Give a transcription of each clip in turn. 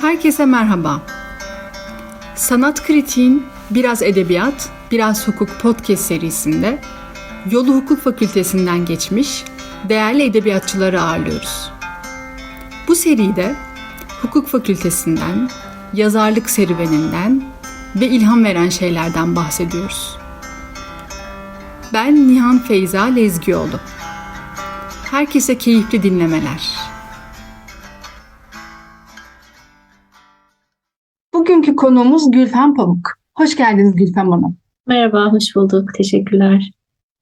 Herkese merhaba. Sanat Kritiğin Biraz Edebiyat, Biraz Hukuk podcast serisinde Yolu Hukuk Fakültesinden geçmiş değerli edebiyatçıları ağırlıyoruz. Bu seride Hukuk Fakültesinden, yazarlık serüveninden ve ilham veren şeylerden bahsediyoruz. Ben Nihan Feyza Lezgioğlu. Herkese keyifli dinlemeler. Bugünkü konuğumuz Gülfem Pamuk. Hoş geldiniz Gülfem Hanım. Merhaba, hoş bulduk. Teşekkürler.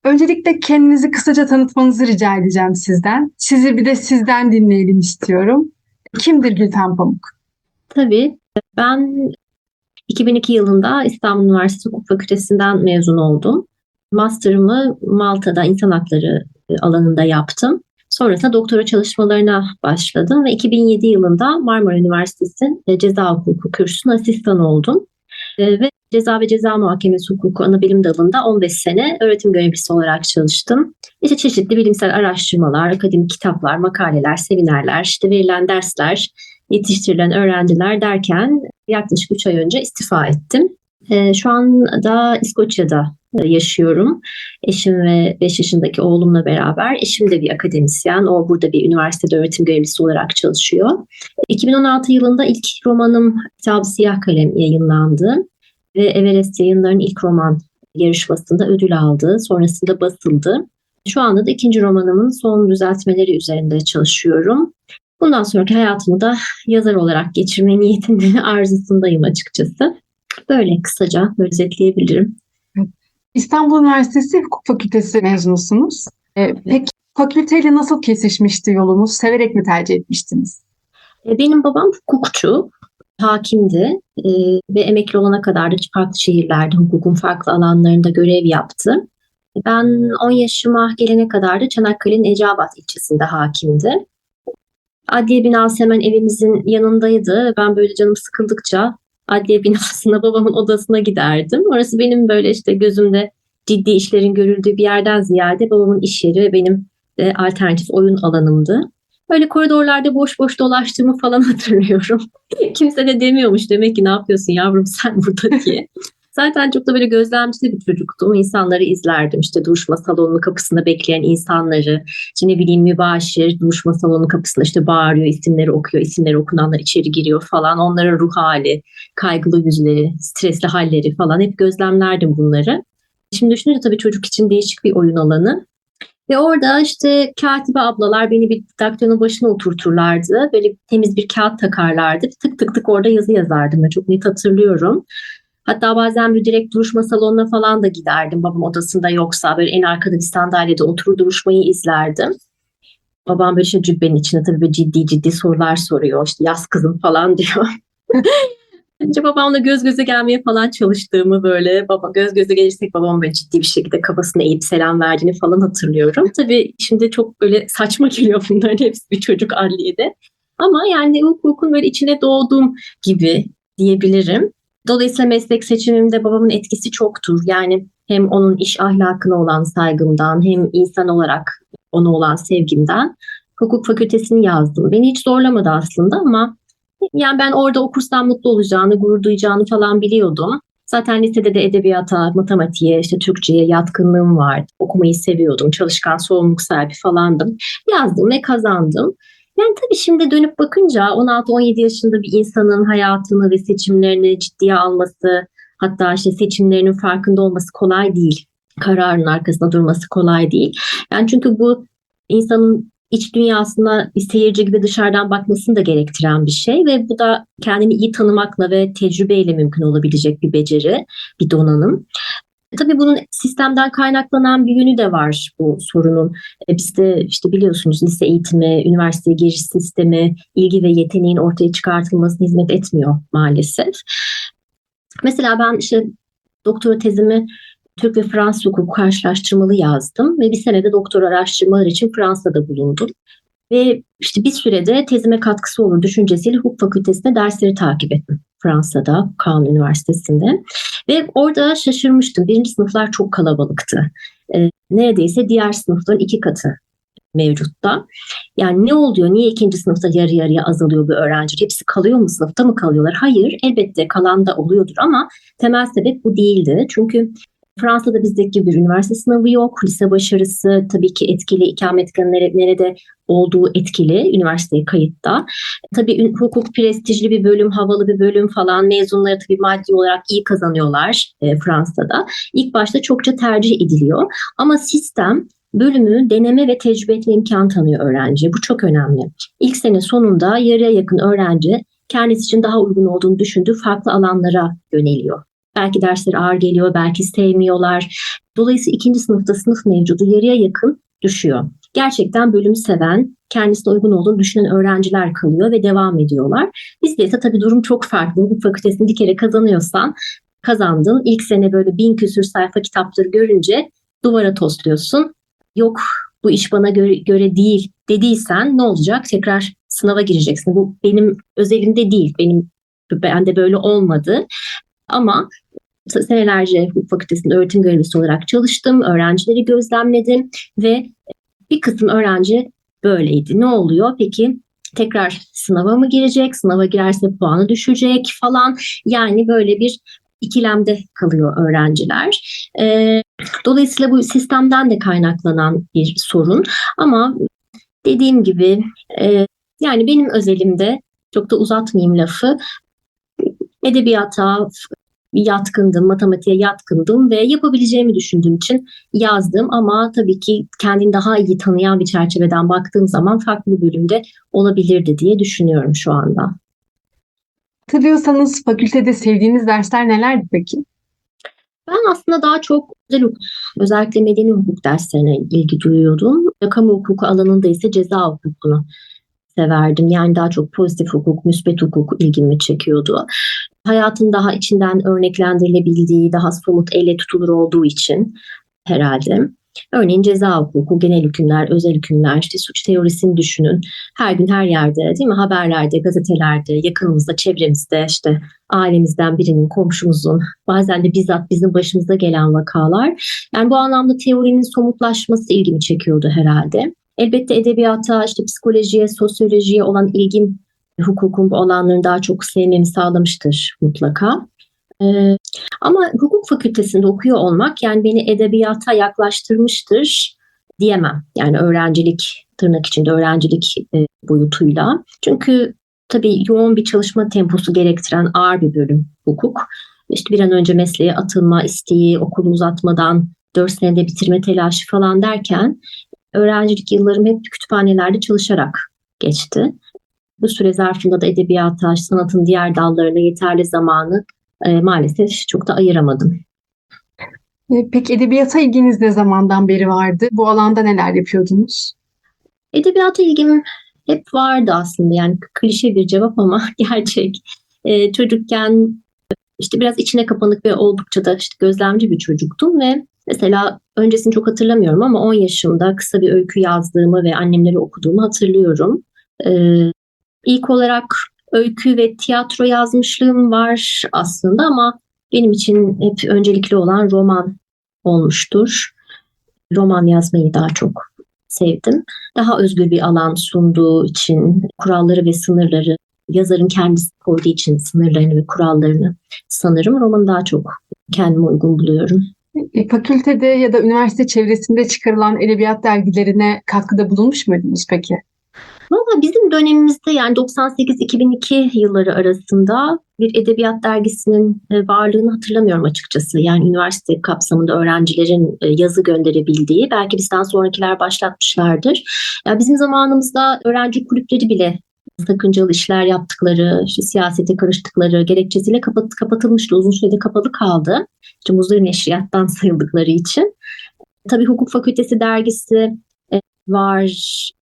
Öncelikle kendinizi kısaca tanıtmanızı rica edeceğim sizden. Sizi bir de sizden dinleyelim istiyorum. Kimdir Gülfem Pamuk? Tabii. Ben 2002 yılında İstanbul Üniversitesi Hukuk Fakültesinden mezun oldum. Master'ımı Malta'da insan hakları alanında yaptım. Sonrasında doktora çalışmalarına başladım ve 2007 yılında Marmara Üniversitesi Ceza Hukuku kürsüsüne asistan oldum. Ve Ceza ve Ceza Muhakemesi Hukuku Anabilim Dalı'nda 15 sene öğretim görevlisi olarak çalıştım. İşte çeşitli bilimsel araştırmalar, akademik kitaplar, makaleler, seminerler, işte verilen dersler, yetiştirilen öğrenciler derken yaklaşık 3 ay önce istifa ettim. Şu anda İskoçya'da yaşıyorum. Eşim ve 5 yaşındaki oğlumla beraber. Eşim de bir akademisyen. O burada bir üniversitede öğretim görevlisi olarak çalışıyor. 2016 yılında ilk romanım Kitab Siyah Kalem yayınlandı. Ve Everest yayınlarının ilk roman yarışmasında ödül aldı. Sonrasında basıldı. Şu anda da ikinci romanımın son düzeltmeleri üzerinde çalışıyorum. Bundan sonraki hayatımı da yazar olarak geçirme niyetinde arzusundayım açıkçası. Böyle kısaca özetleyebilirim. İstanbul Üniversitesi Hukuk Fakültesi mezunusunuz. Ee, peki fakülteyle nasıl kesişmişti yolunuz? Severek mi tercih etmiştiniz? Benim babam hukukçu, hakimdi e, ve emekli olana kadar da farklı şehirlerde hukukun farklı alanlarında görev yaptı. Ben 10 yaşıma gelene kadar da Çanakkale'nin Eceabat ilçesinde hakimdi. Adliye binası hemen evimizin yanındaydı. Ben böyle canım sıkıldıkça adliye binasına babamın odasına giderdim. Orası benim böyle işte gözümde ciddi işlerin görüldüğü bir yerden ziyade babamın iş yeri ve benim de alternatif oyun alanımdı. Böyle koridorlarda boş boş dolaştığımı falan hatırlıyorum. Kimse de demiyormuş demek ki ne yapıyorsun yavrum sen burada diye. Zaten çok da böyle gözlemci bir çocuktum. İnsanları izlerdim. İşte duruşma salonunun kapısında bekleyen insanları. İşte ne bileyim mübaşir duruşma salonunun kapısında işte bağırıyor, isimleri okuyor, isimleri okunanlar içeri giriyor falan. Onların ruh hali, kaygılı yüzleri, stresli halleri falan hep gözlemlerdim bunları. Şimdi düşününce tabii çocuk için değişik bir oyun alanı. Ve orada işte katibe ablalar beni bir daktilonun başına oturturlardı. Böyle temiz bir kağıt takarlardı. Tık tık tık orada yazı yazardım. Ben çok net hatırlıyorum. Hatta bazen bir direkt duruşma salonuna falan da giderdim. Babam odasında yoksa böyle en arkada bir sandalyede oturur duruşmayı izlerdim. Babam böyle işte cübbenin içine tabii böyle ciddi ciddi sorular soruyor. İşte yaz kızım falan diyor. Önce babamla göz göze gelmeye falan çalıştığımı böyle baba göz göze gelirsek babam böyle ciddi bir şekilde kafasını eğip selam verdiğini falan hatırlıyorum. Tabii şimdi çok böyle saçma geliyor bunların hepsi bir çocuk adliyede. Ama yani hukukun böyle içine doğduğum gibi diyebilirim. Dolayısıyla meslek seçimimde babamın etkisi çoktur. Yani hem onun iş ahlakına olan saygımdan hem insan olarak ona olan sevgimden hukuk fakültesini yazdım. Beni hiç zorlamadı aslında ama yani ben orada okursam mutlu olacağını, gurur duyacağını falan biliyordum. Zaten lisede de edebiyata, matematiğe, işte Türkçe'ye yatkınlığım vardı. Okumayı seviyordum. Çalışkan, sorumluluk sahibi falandım. Yazdım ve kazandım. Yani tabii şimdi dönüp bakınca 16-17 yaşında bir insanın hayatını ve seçimlerini ciddiye alması, hatta işte seçimlerinin farkında olması kolay değil. Kararın arkasında durması kolay değil. Yani çünkü bu insanın iç dünyasına bir seyirci gibi dışarıdan bakmasını da gerektiren bir şey ve bu da kendini iyi tanımakla ve tecrübeyle mümkün olabilecek bir beceri, bir donanım. Tabii bunun sistemden kaynaklanan bir yönü de var bu sorunun. E, bizde işte biliyorsunuz lise eğitimi, üniversiteye giriş sistemi, ilgi ve yeteneğin ortaya çıkartılmasına hizmet etmiyor maalesef. Mesela ben işte doktora tezimi Türk ve Fransız hukuku karşılaştırmalı yazdım ve bir senede doktora araştırmalar için Fransa'da bulundum. Ve işte bir sürede tezime katkısı olur düşüncesiyle hukuk fakültesinde dersleri takip ettim. Fransa'da, Caen Üniversitesi'nde. Ve orada şaşırmıştım. Birinci sınıflar çok kalabalıktı. E, neredeyse diğer sınıfların iki katı mevcutta. Yani ne oluyor? Niye ikinci sınıfta yarı yarıya azalıyor bu öğrenci? Hepsi kalıyor mu? Sınıfta mı kalıyorlar? Hayır. Elbette kalan da oluyordur ama temel sebep bu değildi. Çünkü Fransa'da bizdeki gibi üniversite sınavı yok. Lise başarısı tabii ki etkili, ikametgahın nerede olduğu etkili üniversiteye kayıtta. Tabii hukuk prestijli bir bölüm, havalı bir bölüm falan. Mezunları tabii maddi olarak iyi kazanıyorlar e, Fransa'da. İlk başta çokça tercih ediliyor. Ama sistem bölümü deneme ve tecrübe etme imkanı tanıyor öğrenciye. Bu çok önemli. İlk sene sonunda yarıya yakın öğrenci kendisi için daha uygun olduğunu düşündüğü farklı alanlara yöneliyor. Belki dersler ağır geliyor, belki sevmiyorlar. Dolayısıyla ikinci sınıfta sınıf mevcudu yarıya yakın düşüyor. Gerçekten bölümü seven, kendisine uygun olduğunu düşünen öğrenciler kalıyor ve devam ediyorlar. Bizde ise tabii durum çok farklı. Bu fakültesini bir kere kazanıyorsan kazandın. İlk sene böyle bin küsür sayfa kitapları görünce duvara tosluyorsun. Yok bu iş bana göre, göre değil dediysen ne olacak? Tekrar sınava gireceksin. Bu benim özelimde değil. Benim ben de böyle olmadı. Ama senelerce hukuk fakültesinde öğretim görevlisi olarak çalıştım. Öğrencileri gözlemledim ve bir kısım öğrenci böyleydi. Ne oluyor? Peki tekrar sınava mı girecek? Sınava girerse puanı düşecek falan. Yani böyle bir ikilemde kalıyor öğrenciler. E, dolayısıyla bu sistemden de kaynaklanan bir sorun. Ama dediğim gibi e, yani benim özelimde çok da uzatmayayım lafı edebiyata yatkındım, matematiğe yatkındım ve yapabileceğimi düşündüğüm için yazdım ama tabii ki kendini daha iyi tanıyan bir çerçeveden baktığım zaman farklı bir bölümde olabilirdi diye düşünüyorum şu anda. Hatırlıyorsanız fakültede sevdiğiniz dersler nelerdi peki? Ben aslında daha çok özel hukuk, özellikle medeni hukuk derslerine ilgi duyuyordum. Kamu hukuku alanında ise ceza hukukunu severdim. Yani daha çok pozitif hukuk, müsbet hukuk ilgimi çekiyordu. Hayatın daha içinden örneklendirilebildiği, daha somut elle tutulur olduğu için herhalde. Örneğin ceza hukuku, genel hükümler, özel hükümler, işte suç teorisini düşünün. Her gün her yerde değil mi? Haberlerde, gazetelerde, yakınımızda, çevremizde işte ailemizden birinin, komşumuzun, bazen de bizzat bizim başımıza gelen vakalar. Yani bu anlamda teorinin somutlaşması ilgimi çekiyordu herhalde. Elbette edebiyata, işte psikolojiye, sosyolojiye olan ilgim hukukun bu alanlarını daha çok sevmemi sağlamıştır mutlaka. Ee, ama hukuk fakültesinde okuyor olmak yani beni edebiyata yaklaştırmıştır diyemem. Yani öğrencilik tırnak içinde öğrencilik e, boyutuyla. Çünkü tabii yoğun bir çalışma temposu gerektiren ağır bir bölüm hukuk. İşte bir an önce mesleğe atılma isteği, okulu uzatmadan 4 senede bitirme telaşı falan derken öğrencilik yıllarım hep kütüphanelerde çalışarak geçti. Bu süre zarfında da edebiyata, sanatın diğer dallarına yeterli zamanı e, maalesef çok da ayıramadım. E, peki edebiyata ilginiz ne zamandan beri vardı? Bu alanda neler yapıyordunuz? Edebiyata ilgim hep vardı aslında. Yani klişe bir cevap ama gerçek. Ee, çocukken işte biraz içine kapanık ve oldukça da işte gözlemci bir çocuktum ve mesela öncesini çok hatırlamıyorum ama 10 yaşımda kısa bir öykü yazdığımı ve annemlere okuduğumu hatırlıyorum. Ee, ilk olarak öykü ve tiyatro yazmışlığım var aslında ama benim için hep öncelikli olan roman olmuştur. Roman yazmayı daha çok sevdim. Daha özgür bir alan sunduğu için kuralları ve sınırları yazarın kendisi koyduğu için sınırlarını ve kurallarını sanırım romanı daha çok kendime uygun buluyorum. E, fakültede ya da üniversite çevresinde çıkarılan edebiyat dergilerine katkıda bulunmuş muydunuz peki? Valla bizim dönemimizde yani 98-2002 yılları arasında bir edebiyat dergisinin e, varlığını hatırlamıyorum açıkçası. Yani üniversite kapsamında öğrencilerin e, yazı gönderebildiği, belki bizden sonrakiler başlatmışlardır. Ya bizim zamanımızda öğrenci kulüpleri bile sakıncalı işler yaptıkları, işte siyasete karıştıkları gerekçesiyle kapat, kapatılmıştı. Uzun sürede kapalı kaldı. İşte muzdarı neşriyattan sayıldıkları için. Tabii hukuk fakültesi dergisi e, var.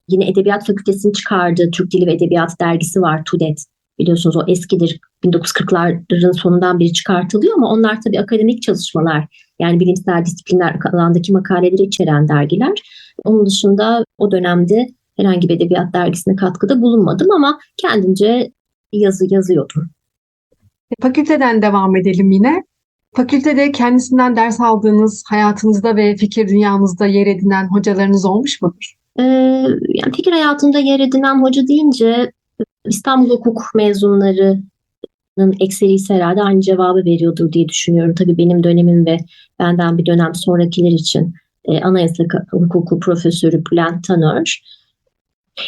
Yine Edebiyat Fakültesi'nin çıkardığı Türk Dili ve Edebiyat dergisi var TÜDET. Biliyorsunuz o eskidir 1940'ların sonundan beri çıkartılıyor ama onlar tabii akademik çalışmalar yani bilimsel disiplinler alandaki makaleleri içeren dergiler. Onun dışında o dönemde herhangi bir edebiyat dergisine katkıda bulunmadım ama kendince yazı yazıyordum. Fakülteden devam edelim yine. Fakültede kendisinden ders aldığınız, hayatınızda ve fikir dünyanızda yer edinen hocalarınız olmuş mudur? Ee, yani fikir hayatında yer edinen hoca deyince İstanbul Hukuk mezunlarının ekserisi herhalde aynı cevabı veriyordur diye düşünüyorum. Tabii benim dönemim ve benden bir dönem sonrakiler için e, anayasa hukuku profesörü Bülent Tanör.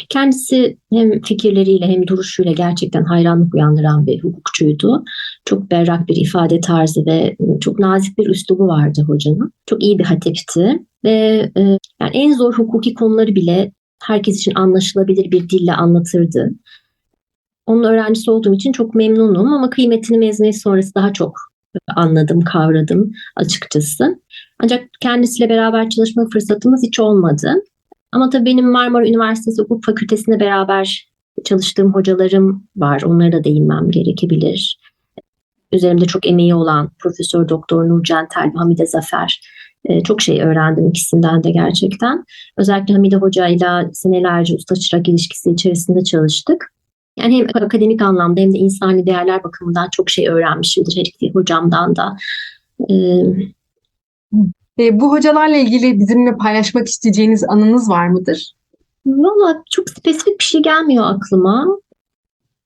Kendisi hem fikirleriyle hem duruşuyla gerçekten hayranlık uyandıran bir hukukçuydu. Çok berrak bir ifade tarzı ve çok nazik bir üslubu vardı hocanın. Çok iyi bir hatipti ve e, yani en zor hukuki konuları bile herkes için anlaşılabilir bir dille anlatırdı. Onun öğrencisi olduğum için çok memnunum ama kıymetini mezuniyet sonrası daha çok anladım, kavradım açıkçası. Ancak kendisiyle beraber çalışma fırsatımız hiç olmadı. Ama tabii benim Marmara Üniversitesi Hukuk Fakültesi'nde beraber çalıştığım hocalarım var. Onlara da değinmem gerekebilir. Üzerimde çok emeği olan Profesör Doktor Nurcan Tel, Hamide Zafer. Ee, çok şey öğrendim ikisinden de gerçekten. Özellikle Hamide Hoca ile senelerce usta çırak ilişkisi içerisinde çalıştık. Yani hem akademik anlamda hem de insani değerler bakımından çok şey öğrenmişimdir her iki hocamdan da. Ee, e, bu hocalarla ilgili bizimle paylaşmak isteyeceğiniz anınız var mıdır? Valla çok spesifik bir şey gelmiyor aklıma.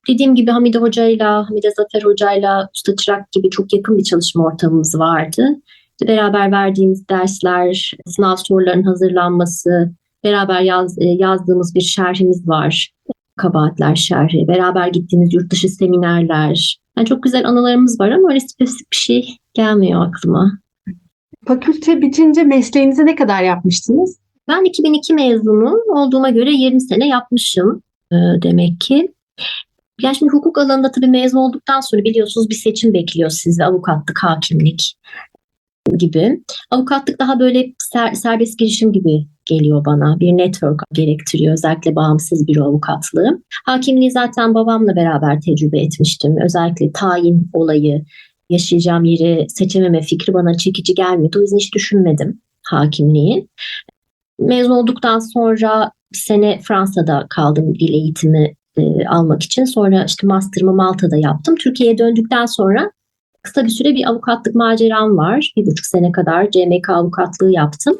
Dediğim gibi Hamide Hoca'yla, Hamide Zafer Hoca'yla Usta Çırak gibi çok yakın bir çalışma ortamımız vardı. Beraber verdiğimiz dersler, sınav sorularının hazırlanması, beraber yaz, yazdığımız bir şerhimiz var. Kabahatler şerhi, beraber gittiğimiz yurt dışı seminerler. Yani çok güzel anılarımız var ama öyle spesifik bir şey gelmiyor aklıma. Fakülte bitince mesleğinizi ne kadar yapmıştınız? Ben 2002 mezunu olduğuma göre 20 sene yapmışım e, demek ki. Yani şimdi hukuk alanında tabii mezun olduktan sonra biliyorsunuz bir seçim bekliyor sizi avukatlık, hakimlik gibi. Avukatlık daha böyle ser, serbest girişim gibi geliyor bana. Bir network gerektiriyor özellikle bağımsız bir avukatlığı. Hakimliği zaten babamla beraber tecrübe etmiştim. Özellikle tayin olayı, yaşayacağım yeri seçememe fikri bana çekici gelmedi. O yüzden hiç düşünmedim hakimliği. Mezun olduktan sonra bir sene Fransa'da kaldım dil eğitimi e, almak için. Sonra işte master'ımı Malta'da yaptım. Türkiye'ye döndükten sonra kısa bir süre bir avukatlık maceram var. Bir buçuk sene kadar CMK avukatlığı yaptım.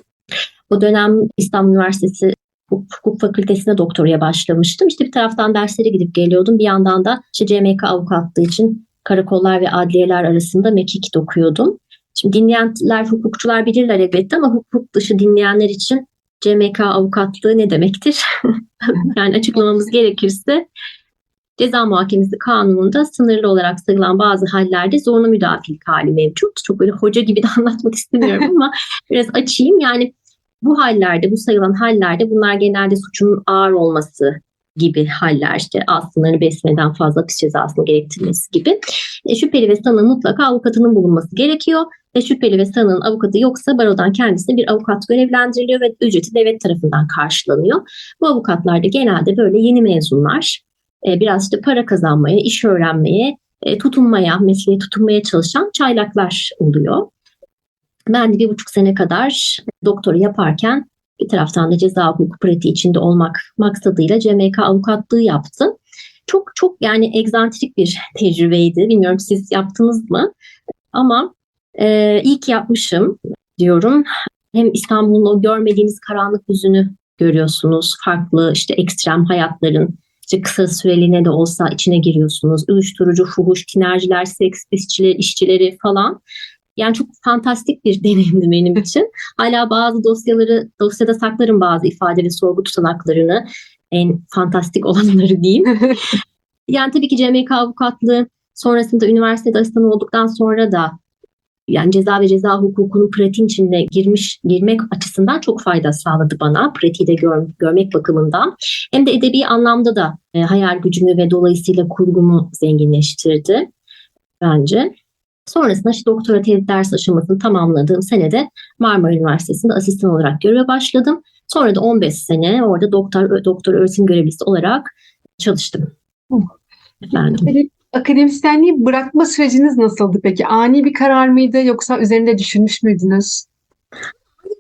O dönem İstanbul Üniversitesi Hukuk Fakültesi'ne doktoraya başlamıştım. İşte bir taraftan derslere gidip geliyordum. Bir yandan da işte CMK avukatlığı için karakollar ve adliyeler arasında mekik dokuyordum. Şimdi dinleyenler, hukukçular bilirler elbette ama hukuk dışı dinleyenler için CMK avukatlığı ne demektir? yani açıklamamız gerekirse ceza muhakemesi kanununda sınırlı olarak sayılan bazı hallerde zorunlu müdafilik hali mevcut. Çok böyle hoca gibi de anlatmak istemiyorum ama biraz açayım. Yani bu hallerde, bu sayılan hallerde bunlar genelde suçun ağır olması gibi haller işte az sınırı besmeden fazla hapis cezasını gerektirmesi gibi. E, şüpheli ve sanığın mutlaka avukatının bulunması gerekiyor ve şüpheli ve sanığın avukatı yoksa barodan kendisine bir avukat görevlendiriliyor ve ücreti devlet tarafından karşılanıyor. Bu avukatlar da genelde böyle yeni mezunlar e, biraz işte para kazanmaya, iş öğrenmeye, e, tutunmaya, mesleğe tutunmaya çalışan çaylaklar oluyor. Ben de bir buçuk sene kadar doktora yaparken bir taraftan da ceza hukuku pratiği içinde olmak maksadıyla CMK avukatlığı yaptım. Çok çok yani egzantrik bir tecrübeydi. Bilmiyorum siz yaptınız mı? Ama e, iyi yapmışım diyorum. Hem İstanbul'un o görmediğiniz karanlık yüzünü görüyorsunuz. Farklı işte ekstrem hayatların işte kısa süreliğine de olsa içine giriyorsunuz. Uyuşturucu, fuhuş, tinerciler, seks işçileri, işçileri falan. Yani çok fantastik bir deneyimdi benim için. Hala bazı dosyaları, dosyada saklarım bazı ifade ve sorgu tutanaklarını. En fantastik olanları diyeyim. yani tabii ki CMK avukatlığı sonrasında üniversitede asistan olduktan sonra da yani ceza ve ceza hukukunun pratiğin içinde girmiş girmek açısından çok fayda sağladı bana. Pratiği de gör, görmek bakımından. Hem de edebi anlamda da e, hayal gücümü ve dolayısıyla kurgumu zenginleştirdi bence. Sonrasında işte doktora tez ders aşamasını tamamladığım senede Marmara Üniversitesi'nde asistan olarak göreve başladım. Sonra da 15 sene orada doktor doktor öğretim görevlisi olarak çalıştım. Efendim. Akademisyenliği bırakma süreciniz nasıldı peki? Ani bir karar mıydı yoksa üzerinde düşünmüş müydünüz?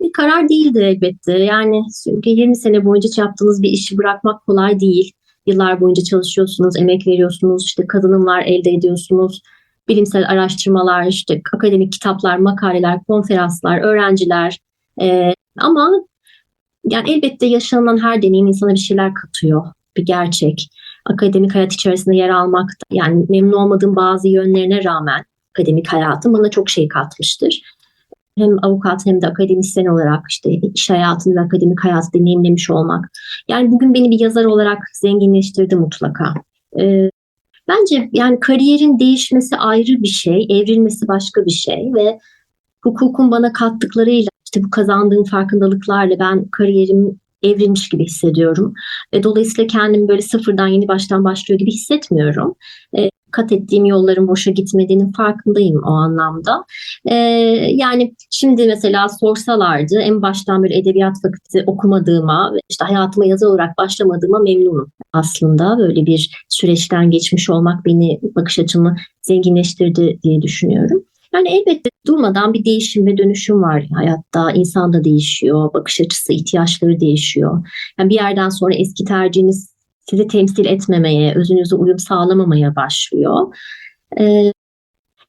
Bir karar değildi elbette. Yani çünkü 20 sene boyunca yaptığınız bir işi bırakmak kolay değil. Yıllar boyunca çalışıyorsunuz, emek veriyorsunuz, işte kazanımlar elde ediyorsunuz bilimsel araştırmalar, işte akademik kitaplar, makaleler, konferanslar, öğrenciler. E, ama Yani elbette yaşanılan her deneyim insana bir şeyler katıyor. Bir gerçek. Akademik hayat içerisinde yer almak yani memnun olmadığım bazı yönlerine rağmen akademik hayatım bana çok şey katmıştır. Hem avukat hem de akademisyen olarak işte iş hayatını ve akademik hayatı deneyimlemiş olmak. Yani bugün beni bir yazar olarak zenginleştirdi mutlaka. Ee, bence yani kariyerin değişmesi ayrı bir şey, evrilmesi başka bir şey ve hukukun bana kattıklarıyla işte bu kazandığım farkındalıklarla ben kariyerim evrilmiş gibi hissediyorum. Ve dolayısıyla kendimi böyle sıfırdan yeni baştan başlıyor gibi hissetmiyorum. E, kat ettiğim yolların boşa gitmediğinin farkındayım o anlamda. E, yani şimdi mesela sorsalardı en baştan böyle edebiyat fakültesi okumadığıma işte hayatıma yazar olarak başlamadığıma memnunum aslında. Böyle bir süreçten geçmiş olmak beni bakış açımı zenginleştirdi diye düşünüyorum. Yani elbette durmadan bir değişim ve dönüşüm var hayatta. İnsan da değişiyor, bakış açısı, ihtiyaçları değişiyor. Yani bir yerden sonra eski tercihiniz sizi temsil etmemeye, özünüze uyum sağlamamaya başlıyor. Ee,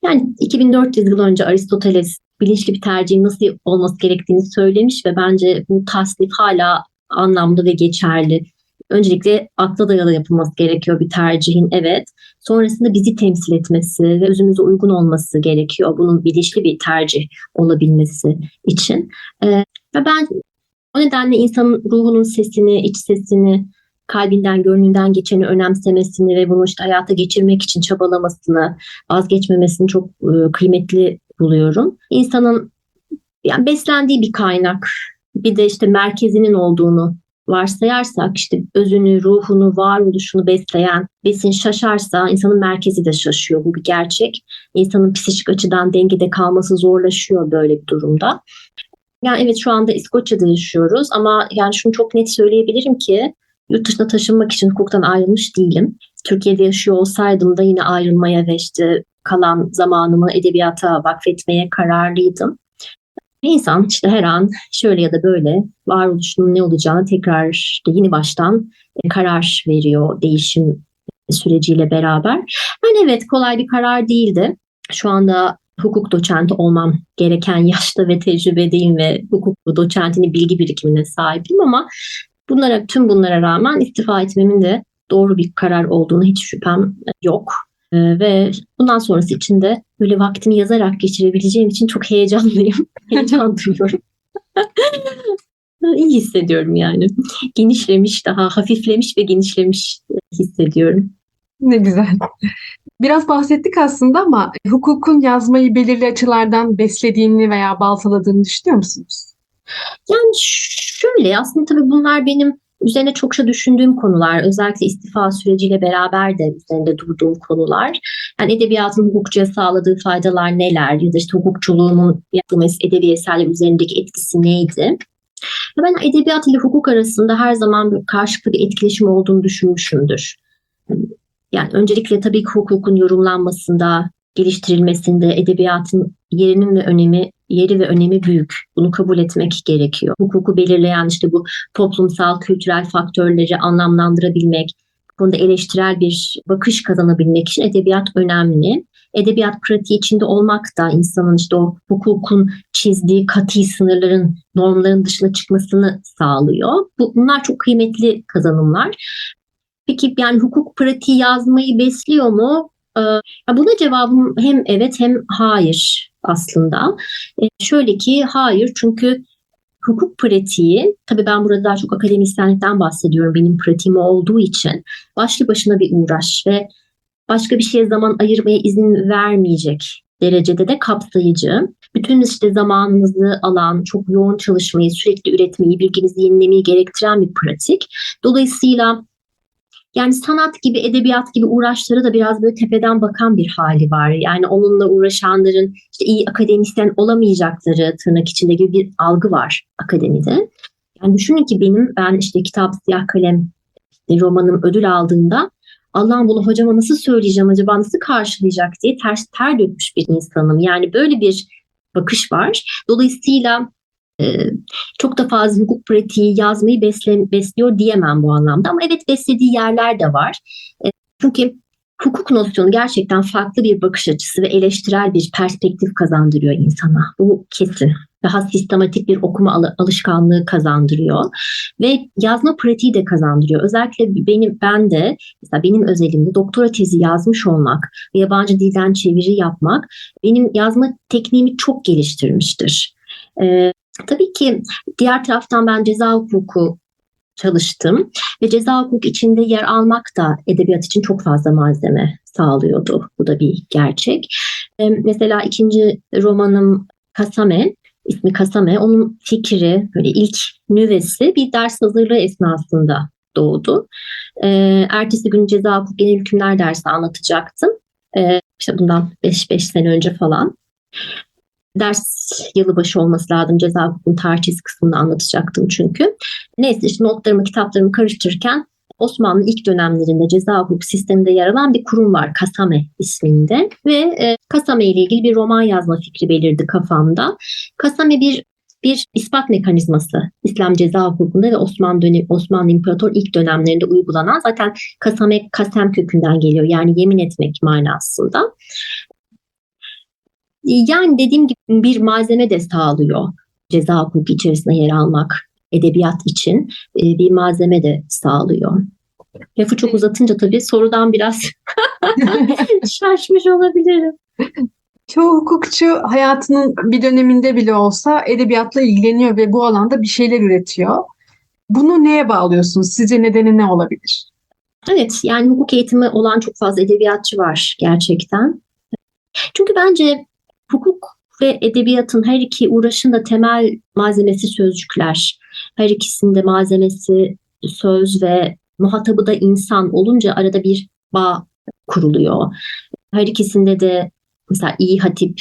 yani 2400 yıl önce Aristoteles bilinçli bir tercihin nasıl olması gerektiğini söylemiş ve bence bu tasnif hala anlamlı ve geçerli. Öncelikle akla dayalı yapılması gerekiyor bir tercihin evet. Sonrasında bizi temsil etmesi ve özümüze uygun olması gerekiyor. Bunun bilinçli bir tercih olabilmesi için. Ee, ve ben o nedenle insanın ruhunun sesini, iç sesini, kalbinden, gönlünden geçeni önemsemesini ve bunu işte hayata geçirmek için çabalamasını, vazgeçmemesini çok e, kıymetli buluyorum. İnsanın yani beslendiği bir kaynak, bir de işte merkezinin olduğunu varsayarsak işte özünü, ruhunu, varoluşunu besleyen besin şaşarsa insanın merkezi de şaşıyor. Bu bir gerçek. İnsanın psikolojik açıdan dengede kalması zorlaşıyor böyle bir durumda. Yani evet şu anda İskoçya'da yaşıyoruz ama yani şunu çok net söyleyebilirim ki yurt dışına taşınmak için hukuktan ayrılmış değilim. Türkiye'de yaşıyor olsaydım da yine ayrılmaya ve işte kalan zamanımı edebiyata vakfetmeye kararlıydım. İnsan işte her an şöyle ya da böyle varoluşunun ne olacağını tekrar işte yeni baştan e, karar veriyor değişim süreciyle beraber. Yani evet kolay bir karar değildi. Şu anda hukuk doçenti olmam gereken yaşta ve tecrübedeyim ve hukuk doçentini bilgi birikimine sahibim ama bunlara tüm bunlara rağmen istifa etmemin de doğru bir karar olduğunu hiç şüphem yok. Ee, ve bundan sonrası için de böyle vaktimi yazarak geçirebileceğim için çok heyecanlıyım. Heyecan duyuyorum. İyi hissediyorum yani. Genişlemiş, daha hafiflemiş ve genişlemiş hissediyorum. Ne güzel. Biraz bahsettik aslında ama hukukun yazmayı belirli açılardan beslediğini veya baltaladığını düşünüyor musunuz? Yani şöyle aslında tabii bunlar benim üzerine çokça düşündüğüm konular, özellikle istifa süreciyle beraber de üzerinde durduğum konular. Yani edebiyatın hukukçuya sağladığı faydalar neler ya da işte hukukçuluğumun yaptığımız edebi eserler üzerindeki etkisi neydi? Ben edebiyat ile hukuk arasında her zaman bir karşılıklı bir etkileşim olduğunu düşünmüşümdür. Yani öncelikle tabii ki hukukun yorumlanmasında, geliştirilmesinde edebiyatın yerinin ve önemi yeri ve önemi büyük. Bunu kabul etmek gerekiyor. Hukuku belirleyen işte bu toplumsal, kültürel faktörleri anlamlandırabilmek, bunda eleştirel bir bakış kazanabilmek için edebiyat önemli. Edebiyat pratiği içinde olmak da insanın işte o hukukun çizdiği katı sınırların, normların dışına çıkmasını sağlıyor. Bu, bunlar çok kıymetli kazanımlar. Peki yani hukuk pratiği yazmayı besliyor mu? Ee, buna cevabım hem evet hem hayır aslında. Ee, şöyle ki hayır çünkü hukuk pratiği, tabii ben burada daha çok akademisyenlikten bahsediyorum benim pratiğim olduğu için başlı başına bir uğraş ve başka bir şeye zaman ayırmaya izin vermeyecek derecede de kapsayıcı. Bütün işte zamanınızı alan, çok yoğun çalışmayı, sürekli üretmeyi, bilginizi yenilemeyi gerektiren bir pratik. Dolayısıyla yani sanat gibi, edebiyat gibi uğraşları da biraz böyle tepeden bakan bir hali var. Yani onunla uğraşanların işte iyi akademisyen olamayacakları tırnak içinde gibi bir algı var akademide. Yani düşünün ki benim ben işte kitap siyah kalem işte romanım ödül aldığında Allah'ım bunu hocama nasıl söyleyeceğim acaba nasıl karşılayacak diye ters ter dökmüş bir insanım. Yani böyle bir bakış var. Dolayısıyla çok da fazla hukuk pratiği yazmayı besle, besliyor diyemem bu anlamda ama evet beslediği yerler de var. Ee, çünkü hukuk nosyonu gerçekten farklı bir bakış açısı ve eleştirel bir perspektif kazandırıyor insana. Bu kesin. daha sistematik bir okuma al- alışkanlığı kazandırıyor ve yazma pratiği de kazandırıyor. Özellikle benim ben de mesela benim özelimde doktora tezi yazmış olmak ve yabancı dilden çeviri yapmak benim yazma tekniğimi çok geliştirmiştir. Ee, tabii ki diğer taraftan ben ceza hukuku çalıştım ve ceza hukuk içinde yer almak da edebiyat için çok fazla malzeme sağlıyordu. Bu da bir gerçek. Mesela ikinci romanım Kasame, ismi Kasame, onun fikri, böyle ilk nüvesi bir ders hazırlığı esnasında doğdu. Ertesi gün ceza hukuk genel hükümler dersi anlatacaktım. Ee, işte bundan 5-5 sene önce falan. Ders yılı başı olması lazım. Ceza hukukun tarihçesi kısmını anlatacaktım çünkü. Neyse işte notlarımı, kitaplarımı karıştırırken Osmanlı ilk dönemlerinde ceza hukuk sisteminde yer alan bir kurum var Kasame isminde ve e, Kasame ile ilgili bir roman yazma fikri belirdi kafamda. Kasame bir bir ispat mekanizması İslam ceza hukukunda ve Osmanlı dönemi Osmanlı İmparator ilk dönemlerinde uygulanan zaten kasame kasem kökünden geliyor yani yemin etmek manasında. Yani dediğim gibi bir malzeme de sağlıyor ceza hukuku içerisinde yer almak edebiyat için e, bir malzeme de sağlıyor. Lafı çok uzatınca tabii sorudan biraz şaşmış olabilirim. Çoğu hukukçu hayatının bir döneminde bile olsa edebiyatla ilgileniyor ve bu alanda bir şeyler üretiyor. Bunu neye bağlıyorsunuz? Sizce nedeni ne olabilir? Evet, yani hukuk eğitimi olan çok fazla edebiyatçı var gerçekten. Çünkü bence hukuk ve edebiyatın her iki uğraşın da temel malzemesi sözcükler. Her ikisinde malzemesi söz ve muhatabı da insan olunca arada bir bağ kuruluyor. Her ikisinde de mesela iyi hatip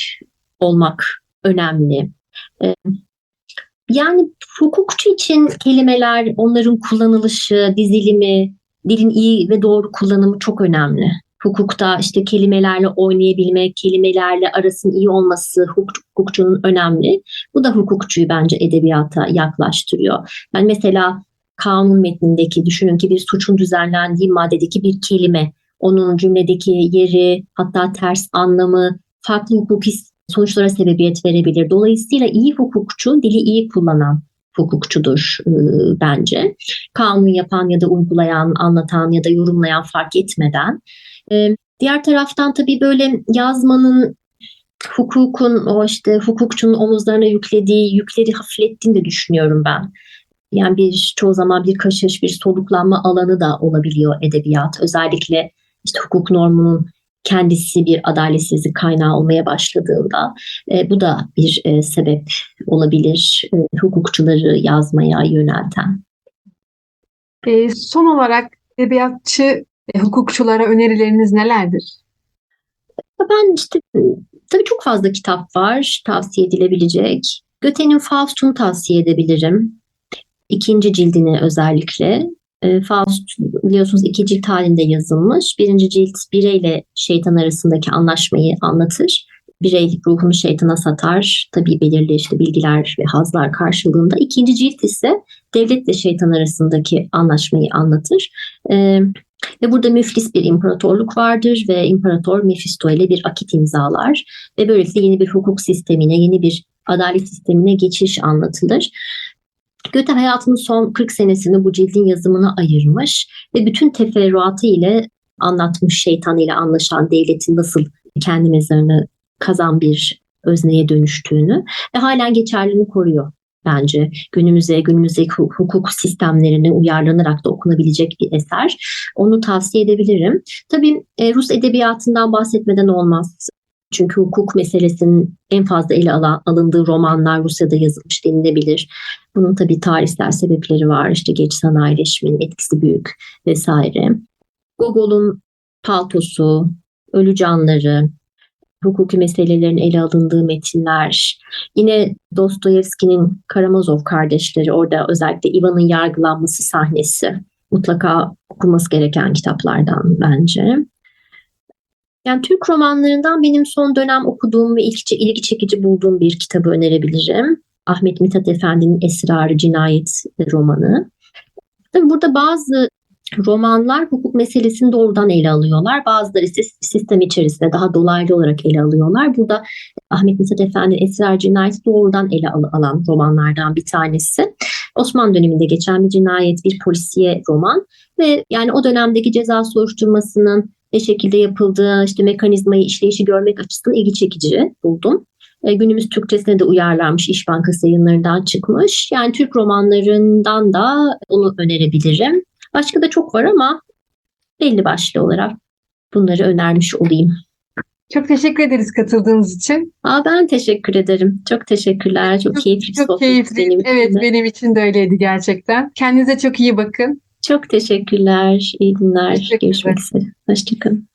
olmak önemli. Yani hukukçu için kelimeler, onların kullanılışı, dizilimi, dilin iyi ve doğru kullanımı çok önemli. Hukukta işte kelimelerle oynayabilmek, kelimelerle arasının iyi olması hukukçunun önemli. Bu da hukukçuyu bence edebiyata yaklaştırıyor. Yani mesela kanun metnindeki düşünün ki bir suçun düzenlendiği maddedeki bir kelime, onun cümledeki yeri, hatta ters anlamı farklı hukuki sonuçlara sebebiyet verebilir. Dolayısıyla iyi hukukçu dili iyi kullanan hukukçudur e, bence. Kanun yapan ya da uygulayan, anlatan ya da yorumlayan fark etmeden. E, diğer taraftan tabii böyle yazmanın hukukun o işte hukukçunun omuzlarına yüklediği yükleri hafiflettiğini de düşünüyorum ben. Yani bir çoğu zaman bir kaşış, bir soluklanma alanı da olabiliyor edebiyat. Özellikle işte hukuk normunun kendisi bir adaletsizlik kaynağı olmaya başladığında e, bu da bir e, sebep olabilir e, hukukçuları yazmaya yönelten. E, son olarak edebiyatçı e, hukukçulara önerileriniz nelerdir? Ben işte tabii çok fazla kitap var tavsiye edilebilecek. Göte'nin Faust'unu tavsiye edebilirim. İkinci cildini özellikle. E, Faust biliyorsunuz iki cilt halinde yazılmış. Birinci cilt bireyle şeytan arasındaki anlaşmayı anlatır. Birey ruhunu şeytana satar. Tabii belirli işte bilgiler ve hazlar karşılığında. İkinci cilt ise devletle şeytan arasındaki anlaşmayı anlatır. E, ve burada müflis bir imparatorluk vardır ve imparator Mephisto ile bir akit imzalar. Ve böylelikle yeni bir hukuk sistemine, yeni bir adalet sistemine geçiş anlatılır. Goethe hayatının son 40 senesini bu cildin yazımına ayırmış ve bütün teferruatı ile anlatmış şeytan ile anlaşan devletin nasıl kendi mezarını kazan bir özneye dönüştüğünü ve halen geçerliliğini koruyor bence. Günümüze, günümüzdeki hukuk sistemlerine uyarlanarak da okunabilecek bir eser. Onu tavsiye edebilirim. Tabii e, Rus edebiyatından bahsetmeden olmaz. Çünkü hukuk meselesinin en fazla ele alındığı romanlar Rusya'da yazılmış denilebilir. Bunun tabii tarihsel sebepleri var. İşte geç sanayileşmenin etkisi büyük vesaire. Gogol'un paltosu, ölü canları, hukuki meselelerin ele alındığı metinler. Yine Dostoyevski'nin Karamazov kardeşleri orada özellikle Ivan'ın yargılanması sahnesi mutlaka okunması gereken kitaplardan bence. Yani Türk romanlarından benim son dönem okuduğum ve ilgi, ilgi çekici bulduğum bir kitabı önerebilirim. Ahmet Mithat Efendi'nin Esrarı Cinayet romanı. Tabii burada bazı romanlar hukuk meselesini doğrudan ele alıyorlar. Bazıları ise sistem içerisinde daha dolaylı olarak ele alıyorlar. Burada Ahmet Mithat Efendi'nin Esrar Cinayeti doğrudan ele al- alan romanlardan bir tanesi. Osmanlı döneminde geçen bir cinayet, bir polisiye roman ve yani o dönemdeki ceza soruşturmasının ne şekilde yapıldığı, işte mekanizmayı, işleyişi görmek açısından ilgi çekici buldum. E, günümüz Türkçesine de uyarlanmış İş Bankası yayınlarından çıkmış. Yani Türk romanlarından da onu önerebilirim. Başka da çok var ama belli başlı olarak bunları önermiş olayım. Çok teşekkür ederiz katıldığınız için. Aa, ben teşekkür ederim. Çok teşekkürler. Çok, Çok- keyifli Çok sohbet keyifli. benim için evet benim için de öyleydi gerçekten. Kendinize çok iyi bakın. Çok teşekkürler. İyi günler. Teşekkürler. Görüşmek üzere. Hoşçakalın.